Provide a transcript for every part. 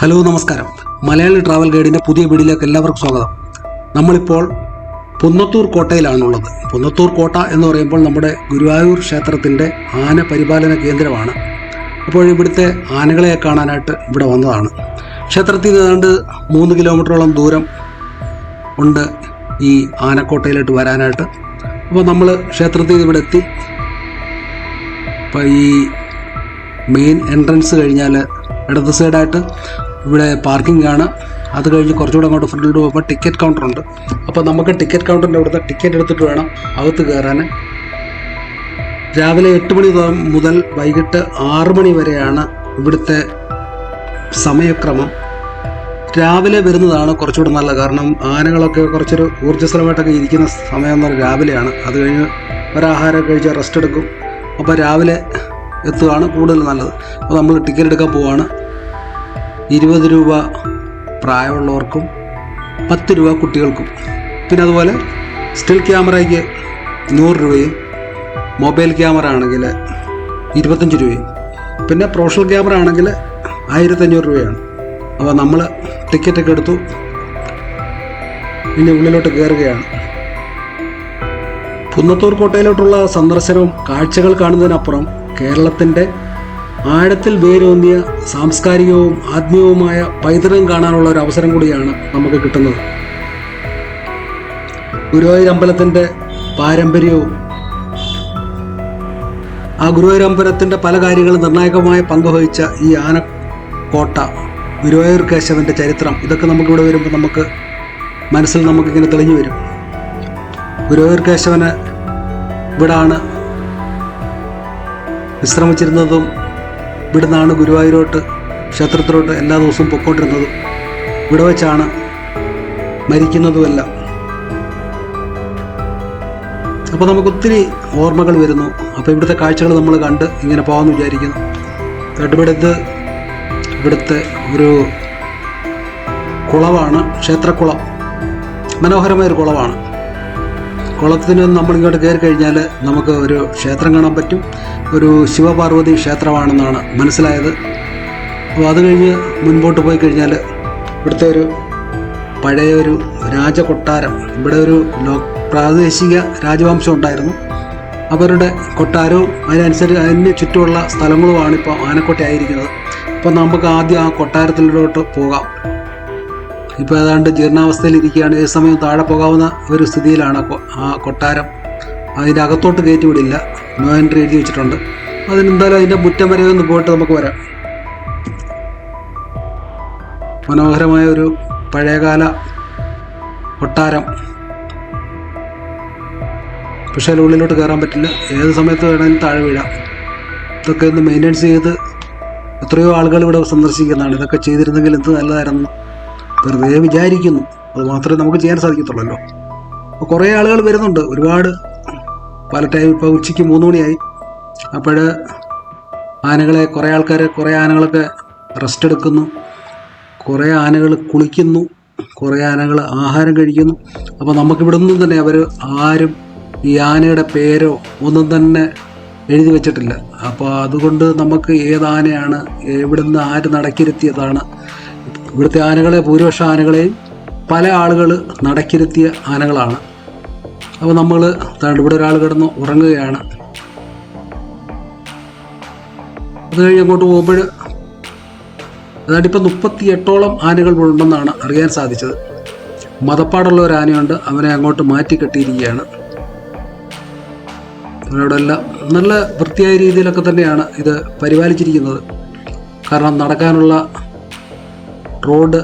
Hello നമസ്കാരം. Malayali travel ഗൈഡിന്റെ പുതിയ വീഡിയോയിലേക്ക് എല്ലാവർക്കും സ്വാഗതം. നമ്മളിപ്പോൾ പുന്നത്തൂർ കോട്ടയിലാണുള്ളത്. പുന്നത്തൂർ കോട്ട എന്ന് പറയുമ്പോൾ നമ്മുടെ ഗുരുവായൂർ ക്ഷേത്രത്തിന്റെ ആന പരിപാലന കേന്ദ്രമാണ്. അപ്പോൾ ഇവിടുത്തെ ആനകളെ കാണാനായിട്ട് ഇവിടെ വന്നതാണ്. ക്ഷേത്രത്തിൽ നിന്ന് ഏതാണ്ട് മൂന്ന് കിലോമീറ്ററോളം ദൂരം ഉണ്ട് ഈ ആനക്കോട്ടയിലോട്ട് വരാനായിട്ട്. അപ്പോൾ നമ്മൾ ക്ഷേത്രത്തിൽ നിന്ന് ഇവിടെ എത്തി. അപ്പോൾ ഈ മെയിൻ എൻട്രൻസ് കഴിഞ്ഞാൽ ഇടത് സൈഡായിട്ട് ഇവിടെ പാർക്കിംഗ് ആണ്. അത് കഴിഞ്ഞ് കുറച്ചുകൂടെ അങ്ങോട്ട് ഫ്രണ്ടിലോട്ട് പോകുമ്പോൾ ടിക്കറ്റ് കൗണ്ടർ ഉണ്ട്. അപ്പോൾ നമുക്ക് ടിക്കറ്റ് കൗണ്ടറിന്റെ അവിടുത്തെ ടിക്കറ്റ് എടുത്തിട്ട് വേണം അകത്ത് കയറാൻ രാവിലെ എട്ട് മണി മുതൽ വൈകിട്ട് ആറ് മണി വരെയാണ് ഇവിടുത്തെ സമയക്രമം. രാവിലെ വരുന്നതാണ് കുറച്ചുകൂടെ നല്ല കാരണം. ആനകളൊക്കെ കുറച്ചൊരു ഊർജസ്വലമായിട്ടൊക്കെ ഇരിക്കുന്ന സമയം എന്ന് പറഞ്ഞാൽ രാവിലെയാണ്. അത് കഴിഞ്ഞ് ഒരാഹാരം കഴിച്ച് റെസ്റ്റ് എടുക്കും. അപ്പോൾ രാവിലെ എത്തുകയാണ് കൂടുതൽ നല്ലത്. അപ്പോൾ നമ്മൾ ടിക്കറ്റ് എടുക്കാൻ പോവാണ്. ഇരുപത് രൂപ പ്രായമുള്ളവർക്കും പത്ത് രൂപ കുട്ടികൾക്കും. പിന്നെ അതുപോലെ സ്റ്റിൽ ക്യാമറയ്ക്ക് നൂറ് രൂപയും മൊബൈൽ ക്യാമറ ആണെങ്കിൽ ഇരുപത്തഞ്ച് രൂപയും പിന്നെ പ്രൊഫഷണൽ ക്യാമറ ആണെങ്കിൽ ആയിരത്തഞ്ഞൂറ് രൂപയാണ്. അപ്പോൾ നമ്മൾ ടിക്കറ്റൊക്കെ എടുത്തു. ഇനി ഉള്ളിലോട്ട് കയറുകയാണ്. പുന്നത്തൂർ കോട്ടയിലോട്ടുള്ള സന്ദർശനവും കാഴ്ചകൾ കാണുന്നതിനപ്പുറം കേരളത്തിന്റെ ആഴത്തിൽ വേരൂന്നിയ സാംസ്കാരികവും ആത്മീയവുമായ പൈതൃകം കാണാനുള്ള ഒരു അവസരം കൂടിയാണ് നമുക്ക് കിട്ടുന്നത്. ഗുരുവായൂർ അമ്പലത്തിന്റെ പാരമ്പര്യവും ആ ഗുരുവായൂർ അമ്പലത്തിന്റെ പല കാര്യങ്ങളും നിർണായകമായ പങ്ക് വഹിച്ച ഈ ആനക്കോട്ട ഗുരുവായൂർ കേശവന്റെ ചരിത്രം ഇതൊക്കെ നമുക്കിവിടെ വരുമ്പോൾ നമുക്ക് മനസ്സിൽ നമുക്കിങ്ങനെ തെളിഞ്ഞു വരും. ഗുരുവായൂർ കേശവന് ഇവിടാണ് വിശ്രമിച്ചിരുന്നതും ഇവിടുന്നാണ് ഗുരുവായൂരോട്ട് ക്ഷേത്രത്തിലോട്ട് എല്ലാ ദിവസവും പൊക്കോണ്ടിരുന്നതും. ഇവിടെ വെച്ചാണ് മരിക്കുന്നതുമെല്ലാം. അപ്പോൾ നമുക്കൊത്തിരി ഓർമ്മകൾ വരുന്നു. അപ്പോൾ ഇവിടുത്തെ കാഴ്ചകൾ നമ്മൾ കണ്ട് ഇങ്ങനെ പോകാമെന്ന് വിചാരിക്കുന്നു. ഇവിടുത്തെ ഇവിടുത്തെ ഒരു കുളവാണ് ക്ഷേത്രക്കുളം. മനോഹരമായൊരു കുളമാണ് കുളത്തിന് നമ്മൾ ഇങ്ങോട്ട് കയറി കഴിഞ്ഞാൽ നമുക്ക് ഒരു ക്ഷേത്രം കാണാൻ പറ്റും. ഒരു ശിവപാർവതി ക്ഷേത്രമാണെന്നാണ് മനസ്സിലായത്. അപ്പോൾ അത് കഴിഞ്ഞ് മുൻപോട്ട് പോയി കഴിഞ്ഞാൽ ഇവിടുത്തെ ഒരു പഴയ ഒരു രാജകൊട്ടാരം. ഇവിടെ ഒരു ലോ പ്രാദേശിക രാജവംശം ഉണ്ടായിരുന്നു. അവരുടെ കൊട്ടാരവും അതിനനുസരിച്ച് അതിന് ചുറ്റുമുള്ള സ്ഥലങ്ങളുമാണ് ഇപ്പോൾ ആനക്കോട്ടയായിരിക്കുന്നത്. അപ്പോൾ നമുക്ക് ആദ്യം ആ കൊട്ടാരത്തിലോട്ട് പോകാം. ഇപ്പോൾ ഏതാണ്ട് ജീർണാവസ്ഥയിലിരിക്കുകയാണ്. ഏത് സമയം താഴെ പോകാവുന്ന ഒരു സ്ഥിതിയിലാണ് ആ കൊട്ടാരം. അതിന്റെ അകത്തോട്ട് കയറ്റി വിടില്ല. നോ എൻട്രി എഴുതി വെച്ചിട്ടുണ്ട്. അതിനെന്തായാലും അതിന്റെ മുറ്റം വരെ ഒന്ന് പോയിട്ട് നമുക്ക് വരാം. മനോഹരമായ ഒരു പഴയകാല കൊട്ടാരം. പക്ഷേ അതിൽ ഉള്ളിലോട്ട് കയറാൻ പറ്റില്ല. ഏത് സമയത്ത് വേണമെങ്കിലും താഴെ വീഴാം. ഇതൊക്കെ ഒന്ന് മെയിന്റെനൻസ് ചെയ്ത് എത്രയോ ആളുകൾ ഇവിടെ സന്ദർശിക്കുന്നതാണ്. ഇതൊക്കെ ചെയ്തിരുന്നെങ്കിൽ എന്ത് നല്ലതായിരുന്നു. വെറുതെ വിചാരിക്കുന്നു. അത് മാത്രമേ നമുക്ക് ചെയ്യാൻ സാധിക്കത്തുള്ളല്ലോ. അപ്പോൾ കുറേ ആളുകൾ വരുന്നുണ്ട്. ഒരുപാട് പല ടൈം ഇപ്പോൾ ഉച്ചയ്ക്ക് മൂന്ന് മണിയായി. അപ്പോൾ ആനകളെ കുറേ ആൾക്കാർ കുറേ ആനകളൊക്കെ റെസ്റ്റ് എടുക്കുന്നു. കുറേ ആനകൾ കുളിക്കുന്നു. കുറേ ആനകൾ ആഹാരം കഴിക്കുന്നു. അപ്പോൾ നമുക്കിവിടെ നിന്നും തന്നെ അവർ ആരും ഈ ആനയുടെ പേരോ ഒന്നും തന്നെ എഴുതി വെച്ചിട്ടില്ല. അപ്പോൾ അതുകൊണ്ട് നമുക്ക് ഏത് ആനയാണ് എവിടുന്ന് ആര് നടക്കിരുത്തിയതാണ് ഇവിടുത്തെ ആനകളെ ഭൂരിപക്ഷ ആനകളെയും പല ആളുകൾ നടക്കിരുത്തിയ ആനകളാണ്. അപ്പോൾ നമ്മൾ ഇവിടെ ഒരാൾ കിടന്ന് ഉറങ്ങുകയാണ്. അത് കഴിഞ്ഞ് അങ്ങോട്ട് പോകുമ്പോൾ അതായത് ഇപ്പം മുപ്പത്തി എട്ടോളം ആനകൾ ഉണ്ടെന്നാണ് അറിയാൻ സാധിച്ചത്. മതപ്പാടുള്ള ഒരു ആനയുണ്ട്. അവനെ അങ്ങോട്ട് മാറ്റി കെട്ടിയിരിക്കുകയാണ്. അവിടെ എല്ലാം നല്ല വൃത്തിയായ രീതിയിലൊക്കെ തന്നെയാണ് ഇത് പരിപാലിച്ചിരിക്കുന്നത്. കാരണം നടക്കാനുള്ള റോഡ്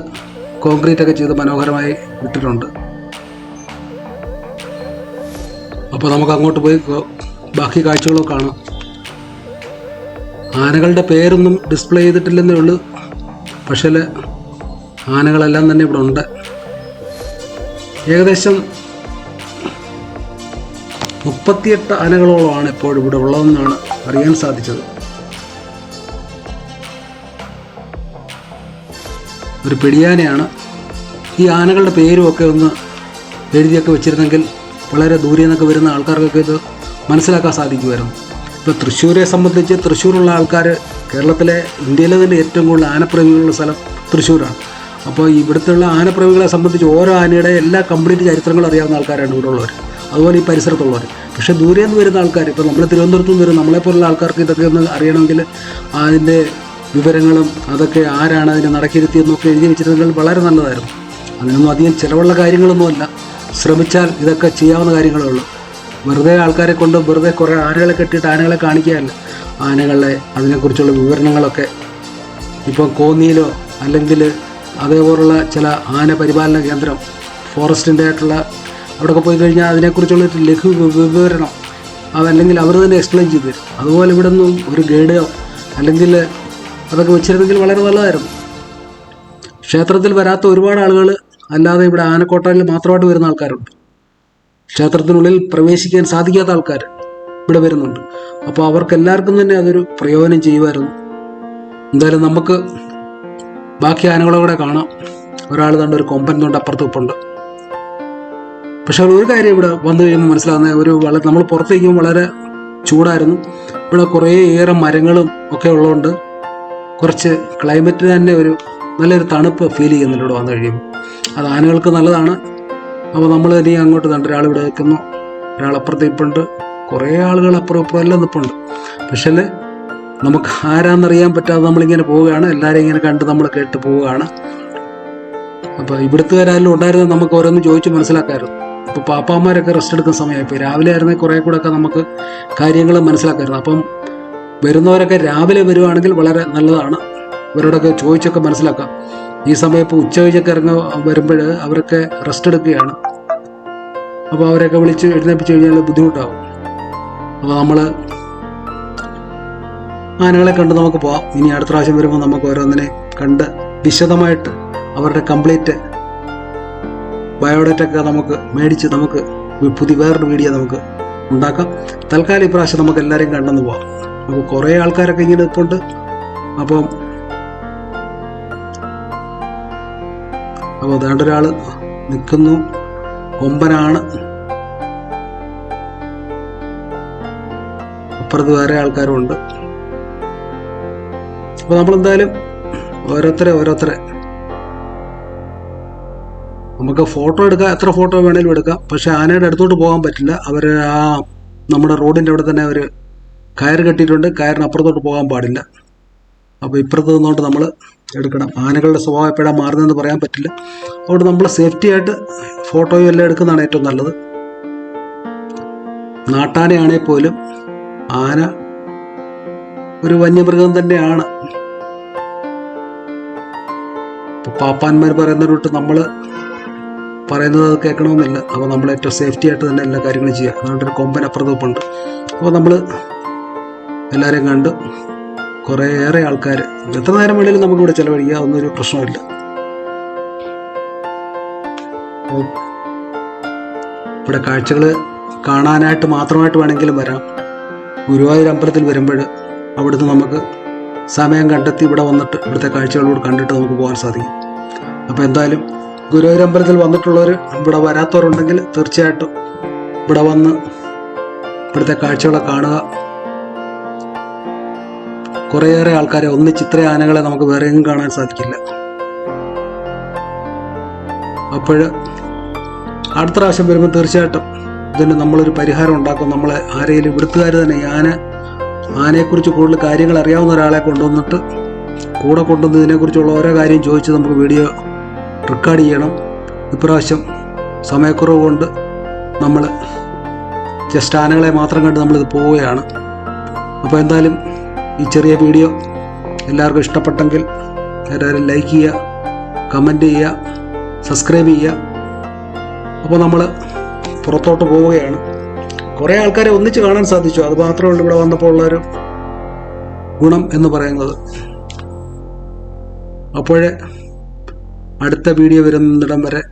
കോൺക്രീറ്റ് ഒക്കെ ചെയ്ത് മനോഹരമായി വിട്ടിട്ടുണ്ട് അപ്പോൾ നമുക്ക് അങ്ങോട്ട് പോയി ബാക്കി കാഴ്ചകളൊക്കെ കാണാം. ആനകളുടെ പേരൊന്നും ഡിസ്പ്ലേ ചെയ്തിട്ടില്ലെന്നേ ഉള്ളൂ. പക്ഷേ ആനകളെല്ലാം തന്നെ ഇവിടെ ഉണ്ട്. ഏകദേശം മുപ്പത്തിയെട്ട് ആനകളോളമാണ് ഇപ്പോൾ ഇവിടെ ഉള്ളതെന്നാണ് അറിയാൻ സാധിച്ചത്. ഒരു പിടിയാനയാണ് ഈ ആനകളുടെ പേരുമൊക്കെ ഒന്ന് എഴുതിയൊക്കെ വെച്ചിരുന്നെങ്കിൽ വളരെ ദൂരെ നിന്നൊക്കെ വരുന്ന ആൾക്കാർക്കൊക്കെ ഇത് മനസ്സിലാക്കാൻ സാധിക്കുമായിരുന്നു. ഇപ്പോൾ തൃശ്ശൂരെ സംബന്ധിച്ച് തൃശ്ശൂരുള്ള ആൾക്കാർ കേരളത്തിലെ ഇന്ത്യയിലെ തന്നെ ഏറ്റവും കൂടുതൽ ആനപ്രേമികളുള്ള സ്ഥലം തൃശ്ശൂരാണ്. അപ്പോൾ ഇവിടുത്തെ ആനപ്രേമികളെ സംബന്ധിച്ച് ഓരോ ആനയുടെ എല്ലാ കംപ്ലീറ്റ് ചരിത്രങ്ങളും അറിയാവുന്ന ആൾക്കാരാണ് ഇവിടെ ഉള്ളവർ അതുപോലെ ഈ പരിസരത്തുള്ളവർ പക്ഷേ ദൂരെ നിന്ന് വരുന്ന ആൾക്കാർ ഇപ്പോൾ നമ്മൾ തിരുവനന്തപുരത്ത് നിന്ന് വരും നമ്മളെപ്പോലുള്ള ആൾക്കാർക്ക് ഇതൊക്കെ ഒന്ന് അറിയണമെങ്കിൽ അതിന്റെ വിവരങ്ങളും അതൊക്കെ ആരാണ് അതിനെ നടക്കിരുത്തിയെന്നൊക്കെ എഴുതി വെച്ചിരുന്നെങ്കിൽ വളരെ നല്ലതായിരുന്നു. അതിനൊന്നും അധികം ചിലവുള്ള കാര്യങ്ങളൊന്നുമല്ല. ശ്രമിച്ചാൽ ഇതൊക്കെ ചെയ്യാവുന്ന കാര്യങ്ങളേ ഉള്ളൂ. വെറുതെ ആൾക്കാരെ കൊണ്ട് വെറുതെ കുറേ ആനകളെ കെട്ടിയിട്ട് ആനകളെ കാണിക്കുകയല്ല. ആനകളെ അതിനെക്കുറിച്ചുള്ള വിവരണങ്ങളൊക്കെ ഇപ്പോൾ കോന്നിയിലോ അല്ലെങ്കിൽ അതേപോലുള്ള ചില ആന പരിപാലന കേന്ദ്രം ഫോറസ്റ്റിന്റെ ആയിട്ടുള്ള അവിടെയൊക്കെ പോയി കഴിഞ്ഞാൽ അതിനെക്കുറിച്ചുള്ള ഒരു ലഘു വിവരണം അതല്ലെങ്കിൽ അവർ തന്നെ എക്സ്പ്ലെയിൻ ചെയ്ത് തരും. അതുപോലെ ഇവിടെ നിന്നും ഒരു ഗൈഡോ അല്ലെങ്കിൽ അതൊക്കെ വെച്ചിരുന്നെങ്കിൽ വളരെ നല്ലതായിരുന്നു. ക്ഷേത്രത്തിൽ വരാത്ത ഒരുപാട് ആളുകൾ അല്ലാതെ ഇവിടെ ആനക്കോട്ടയിൽ മാത്രമായിട്ട് വരുന്ന ആൾക്കാരുണ്ട്. ക്ഷേത്രത്തിനുള്ളിൽ പ്രവേശിക്കാൻ സാധിക്കാത്ത ആൾക്കാർ ഇവിടെ വരുന്നുണ്ട്. അപ്പോൾ അവർക്കെല്ലാവർക്കും തന്നെ അതൊരു പ്രയോജനം ചെയ്യുമായിരുന്നു. എന്തായാലും നമുക്ക് ബാക്കി ആനകളെ കൂടെ കാണാം. ഒരാൾ തന്നെ ഒരു കൊമ്പൻ തൊണ്ട് അപ്പുറത്ത് ഉപ്പുണ്ട്. പക്ഷെ ഒരു കാര്യം ഇവിടെ വന്നു കഴിയുമ്പോൾ മനസ്സിലാകുന്ന ഒരു വളരെ നമ്മൾ പുറത്തേക്കും വളരെ ചൂടായിരുന്നു. ഇവിടെ കുറേയേറെ മരങ്ങളും ഒക്കെ ഉള്ളതുകൊണ്ട് കുറച്ച് ക്ലൈമറ്റ് തന്നെ ഒരു നല്ലൊരു തണുപ്പ് ഫീൽ ചെയ്യുന്നുണ്ട് ഇവിടെ വന്നു കഴിയുമ്പോൾ അത് ആനകൾക്ക് നല്ലതാണ്. അപ്പോൾ നമ്മൾ ഇനി അങ്ങോട്ട് കണ്ട് ഒരാൾ ഇവിടെ നിൽക്കുന്നു. ഒരാൾ അപ്പുറത്ത് ഇപ്പുണ്ട് കുറേ ആളുകൾ അപ്പുറം ഇപ്പുറം എല്ലാം നിൽപ്പുണ്ട്. പക്ഷേ നമുക്ക് ആരാന്നറിയാൻ പറ്റാതെ നമ്മളിങ്ങനെ പോവുകയാണ്. എല്ലാവരെയും ഇങ്ങനെ കണ്ട് നമ്മൾ കേട്ട് പോവുകയാണ്. അപ്പോൾ ഇവിടുത്തുകാരെല്ലാം ഉണ്ടായിരുന്ന നമുക്ക് ഓരോന്ന് ചോദിച്ച് മനസ്സിലാക്കാമായിരുന്നു. ഇപ്പോൾ പാപ്പാമാരൊക്കെ റെസ്റ്റ് എടുക്കുന്ന സമയമായി ഇപ്പോൾ രാവിലെ ആയിരുന്നെങ്കിൽ കുറേ കൂടെ ഒക്കെ നമുക്ക് കാര്യങ്ങൾ മനസ്സിലാക്കാമായിരുന്നു. അപ്പം വരുന്നവരൊക്കെ രാവിലെ വരുവാണെങ്കിൽ വളരെ നല്ലതാണ്. ഇവരോടൊക്കെ ചോദിച്ചൊക്കെ മനസ്സിലാക്കാം. ഈ സമയം ഇപ്പോൾ ഉച്ച കഴിഞ്ഞൊക്കെ ഇറങ്ങ വരുമ്പോൾ അവരൊക്കെ റെസ്റ്റ് എടുക്കുകയാണ്. അപ്പോൾ അവരെയൊക്കെ വിളിച്ച് എഴുന്നേപ്പിച്ച് കഴിഞ്ഞാൽ ബുദ്ധിമുട്ടാവും. അപ്പോൾ നമ്മൾ ആനകളെ കണ്ട് നമുക്ക് പോവാം. ഇനി അടുത്ത പ്രാവശ്യം വരുമ്പോൾ നമുക്ക് ഓരോന്നിനെ കണ്ട് വിശദമായിട്ട് അവരുടെ കംപ്ലീറ്റ് ബയോഡേറ്റ ഒക്കെ നമുക്ക് മേടിച്ച് നമുക്ക് പുതിയ വേറൊരു വീഡിയോ നമുക്ക് ഉണ്ടാക്കാം. തൽക്കാലം ഇപ്രാവശ്യം നമുക്ക് എല്ലാവരെയും കണ്ടെന്ന് പോവാം. അപ്പോൾ കുറേ ആൾക്കാരൊക്കെ ഇങ്ങനെ നിൽപ്പുണ്ട് അപ്പം അപ്പോൾ അതേണ്ട ഒരാൾ നിൽക്കുന്നു ഒമ്പനാണ്. അപ്പുറത്ത് വേറെ ആൾക്കാരും ഉണ്ട് അപ്പോൾ നമ്മളെന്തായാലും ഓരോരുത്തരെ ഓരോരുത്തരെ. നമുക്ക് ഫോട്ടോ എടുക്കാം. എത്ര ഫോട്ടോ വേണേലും എടുക്കാം. പക്ഷെ ആനയുടെ അടുത്തോട്ട് പോകാൻ പറ്റില്ല. അവർ ആ നമ്മുടെ റോഡിന്റെ അവിടെ തന്നെ അവർ കയറ് കെട്ടിയിട്ടുണ്ട്. കയറിന് അപ്പുറത്തോട്ട് പോകാൻ പാടില്ല. അപ്പോൾ ഇപ്പുറത്ത് നിന്നുകൊണ്ട് നമ്മൾ എടുക്കണം. ആനകളുടെ സ്വഭാവം എപ്പോഴാണ് മാറുന്നതെന്ന് പറയാൻ പറ്റില്ല. അതുകൊണ്ട് നമ്മൾ സേഫ്റ്റി ആയിട്ട് ഫോട്ടോയും എല്ലാം എടുക്കുന്നതാണ് ഏറ്റവും നല്ലത്. നാട്ടാനയാണെങ്കിൽ പോലും ആന ഒരു വന്യമൃഗം തന്നെയാണ്. പാപ്പാന്മാർ പറയുന്ന റൂട്ട് നമ്മൾ പറയുന്നത് അത് കേൾക്കണമെന്നില്ല. അപ്പോൾ നമ്മൾ ഏറ്റവും സേഫ്റ്റി ആയിട്ട് തന്നെ എല്ലാ കാര്യങ്ങളും ചെയ്യുക. അതുകൊണ്ട് ഒരു കൊമ്പൻ അപ്പുറത്ത് അപ്പോൾ നമ്മൾ എല്ലാവരെയും കണ്ട് കുറേ ഏറെ ആൾക്കാർ എത്ര നേരം വേണേലും നമുക്കിവിടെ ചിലവഴിക്കുക ഒന്നൊരു പ്രശ്നമില്ല. ഇവിടെ കാഴ്ചകൾ കാണാനായിട്ട് മാത്രമായിട്ട് വേണമെങ്കിലും വരാം. ഗുരുവായൂർ അമ്പലത്തിൽ വരുമ്പോൾ അവിടുന്ന് നമുക്ക് സമയം കണ്ടെത്തി ഇവിടെ വന്നിട്ട് ഇവിടുത്തെ കാഴ്ചകളോട് കണ്ടിട്ട് നമുക്ക് പോകാൻ സാധിക്കും. അപ്പോൾ എന്തായാലും ഗുരുവായൂർ അമ്പലത്തിൽ വന്നിട്ടുള്ളവർ ഇവിടെ വരാത്തവരുണ്ടെങ്കിൽ തീർച്ചയായിട്ടും ഇവിടെ വന്ന് ഇവിടുത്തെ കാഴ്ചകളെ കാണുക. കുറേയേറെ ആൾക്കാരെ ഒന്നിച്ച് ഇത്ര ആനകളെ നമുക്ക് വേറെ എങ്ങും കാണാൻ സാധിക്കില്ല. അപ്പോൾ അടുത്ത പ്രാവശ്യം വരുമ്പോൾ തീർച്ചയായിട്ടും ഇതിന് നമ്മളൊരു പരിഹാരം ഉണ്ടാക്കും. നമ്മളെ ആരെങ്കിലും ഇവിടുത്തുകാർ തന്നെ ആന ആനയെക്കുറിച്ച് കൂടുതൽ കാര്യങ്ങൾ അറിയാവുന്ന ഒരാളെ കൊണ്ടുവന്നിട്ട് കൂടെ കൊണ്ടുവന്ന് ഇതിനെക്കുറിച്ചുള്ള ഓരോ കാര്യം ചോദിച്ച് നമുക്ക് വീഡിയോ റെക്കോർഡ് ചെയ്യണം. ഇപ്രാവശ്യം സമയക്കുറവ് കൊണ്ട് നമ്മൾ ജസ്റ്റ് ആനകളെ മാത്രം കണ്ട് നമ്മളിത് പോവുകയാണ്. അപ്പോൾ എന്തായാലും ഈ ചെറിയ വീഡിയോ എല്ലാവർക്കും ഇഷ്ടപ്പെട്ടെങ്കിൽ എല്ലാവരും ലൈക്ക് ചെയ്യുക കമന്റ് ചെയ്യുക സബ്സ്ക്രൈബ് ചെയ്യുക. അപ്പോൾ നമ്മൾ പുറത്തോട്ട് പോവുകയാണ്. കുറേ ആൾക്കാരെ ഒന്നിച്ച് കാണാൻ സാധിച്ചു. അത് മാത്രമേ ഉള്ളൂ ഇവിടെ വന്നപ്പോൾ ഉള്ളൊരു ഗുണം എന്ന് പറയുന്നത്. അപ്പോഴേ അടുത്ത വീഡിയോ വരുന്നിടം വരെ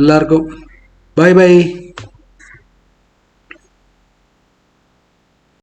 എല്ലാവർക്കും ബൈ ബൈ.